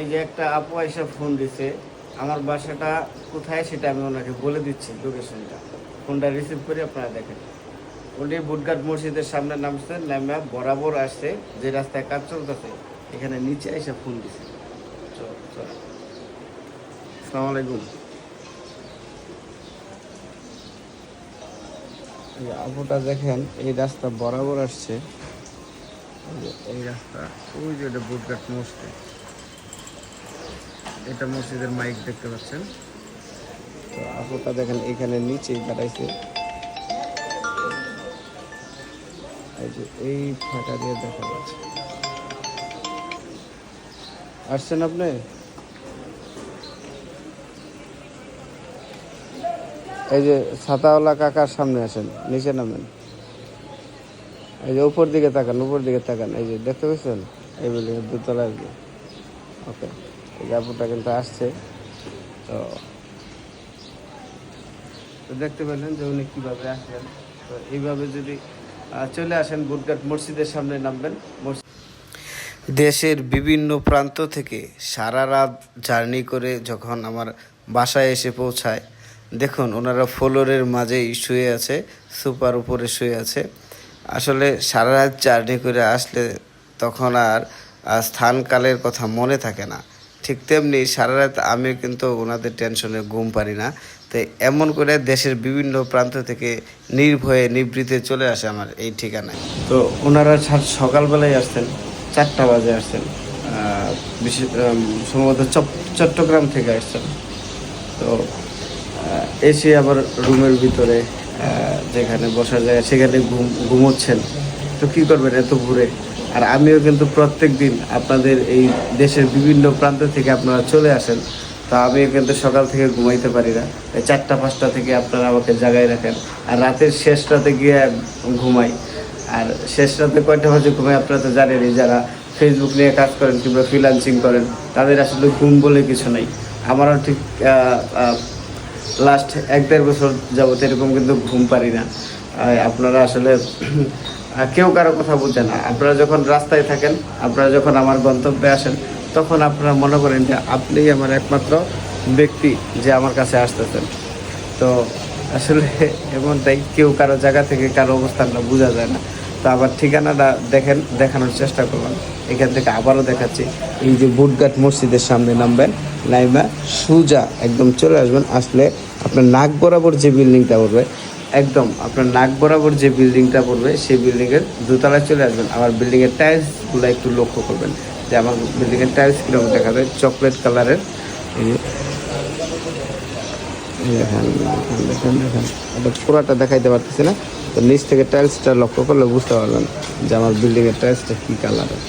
এই যে একটা আপু এসে ফোন দিছে, আমার বাসাটা কোথায় সেটা আমি ওনাকে বলে দিচ্ছি লোকেশনটা ফোনটা রিসিভ করে আপনারা দেখেন। উনি বুটঘাট মসজিদের সামনে নামছে, নামে বরাবর আসছে, যে রাস্তায় কাজ চলতেছে, এখানে নিচে এসে ফোন দিছে। চল আলাইকুম। এই আপুটা দেখেন, এই রাস্তা বরাবর আসছে। এই রাস্তা, ওই যে বুটঘাট মসজিদ। এটা মসজিদের মাইক দেখতে পাচ্ছেন। তো আপুটা দেখেন, এখানে নিচেই দাঁড়াইছে। এই যে এই ফাঁকা দিয়ে দেখা যাচ্ছে। আসছেন আপনি? এই যে ছাতাওয়ালা কাকার সামনে আসেন, নিচে নামেন। এই যে উপর দিকে তাকান, উপর দিকে তাকান। এই যে দেখতে পাচ্ছেন? এই এর দুতলা ওকে। এই আপুটা কিন্তু আসছে। তো তো দেখতে পেলেন যে উনি কীভাবে আসলেন। তো এইভাবে যদি চলে আসেন বুটঘাট মসজিদের সামনে নামবেন। মসজিদ দেশের বিভিন্ন প্রান্ত থেকে সারা রাত জার্নি করে যখন আমার বাসায় এসে পৌঁছায়, দেখুন ওনারা ফ্লোরের মাঝেই শুয়ে আছে, সুপার উপরে শুয়ে আছে। আসলে সারা রাত জার্নি করে আসলে তখন আর স্থানকালের কথা মনে থাকে না। ঠিক তেমনি সারা রাত আমি কিন্তু ওনাদের টেনশনে ঘুম পারি না। তাই এমন করে দেশের বিভিন্ন প্রান্ত থেকে নির্ভয়ে, নিবৃতে চলে আসে আমার এই ঠিকানায়। তো ওনারা সকালবেলায় আসছেন চারটা বাজে আসতেন বিশেষ সম্ভবত চট্টগ্রাম থেকে আসছেন তো এসে আবার রুমের ভিতরে যেখানে বসা যায়, সেখানে ঘুম, ঘুমোচ্ছেন। তো কি করবেন এত ঘুরে আর আমিও কিন্তু প্রত্যেক দিন আপনাদের এই দেশের বিভিন্ন প্রান্ত থেকে আপনারা চলে আসেন, তো আমিও কিন্তু সকাল থেকে ঘুমাইতে পারি না। এই চারটা, পাঁচটা থেকে আপনারা আমাকে জাগায় রাখেন। আর রাতের শেষ রাতে গিয়ে ঘুমাই। আর শেষ রাতে কয়টা বাজে ঘুমাই আপনারা তো জানেনই, যারা ফেসবুক নিয়ে কাজ করেন কিংবা ফ্রিলান্সিং করেন, তাদের আসলে ঘুম বলে কিছু নেই। আমারও ঠিক লাস্ট এক দেড় বছর যাবত এরকম কিন্তু ঘুম পারি না। আপনারা আসলে কেউ কারও কথা বুঝে না। আপনারা যখন রাস্তায় থাকেন, আপনারা যখন আমার গন্তব্যে আসেন, তখন আপনারা মনে করেন যে আপনিই আমার একমাত্র ব্যক্তি যে আমার কাছে আসতেছেন। তো আসলে এমনটাই কেউ কারও জায়গা থেকে কারও অবস্থানটা বোঝা যায় না। তো আবার ঠিকানাটা দেখেন, দেখানোর চেষ্টা করলাম এখান থেকে আবারও দেখাচ্ছি। এই যে বুটঘাট মসজিদের সামনে নামবেন, নাইমা সুজা একদম চলে আসবেন। আসলে আপনার নাক বরাবর যে বিল্ডিংটা পড়বে একদম আপনার নাক বরাবর যে বিল্ডিংটা পড়বে, সেই বিল্ডিংয়ের দোতলায় চলে আসবেন। আমার বিল্ডিংয়ের টাইলসগুলো একটু লক্ষ্য করবেন। যে আমার বিল্ডিংয়ের টাইলস কীরকম দেখা যায়? চকলেট কালারের পুরাটা দেখাইতে পারতেছি না। তো নিচ থেকে টাইলসটা লক্ষ্য করলে বুঝতে পারবেন যে আমার বিল্ডিংয়ের টাইলসটা কী কালারের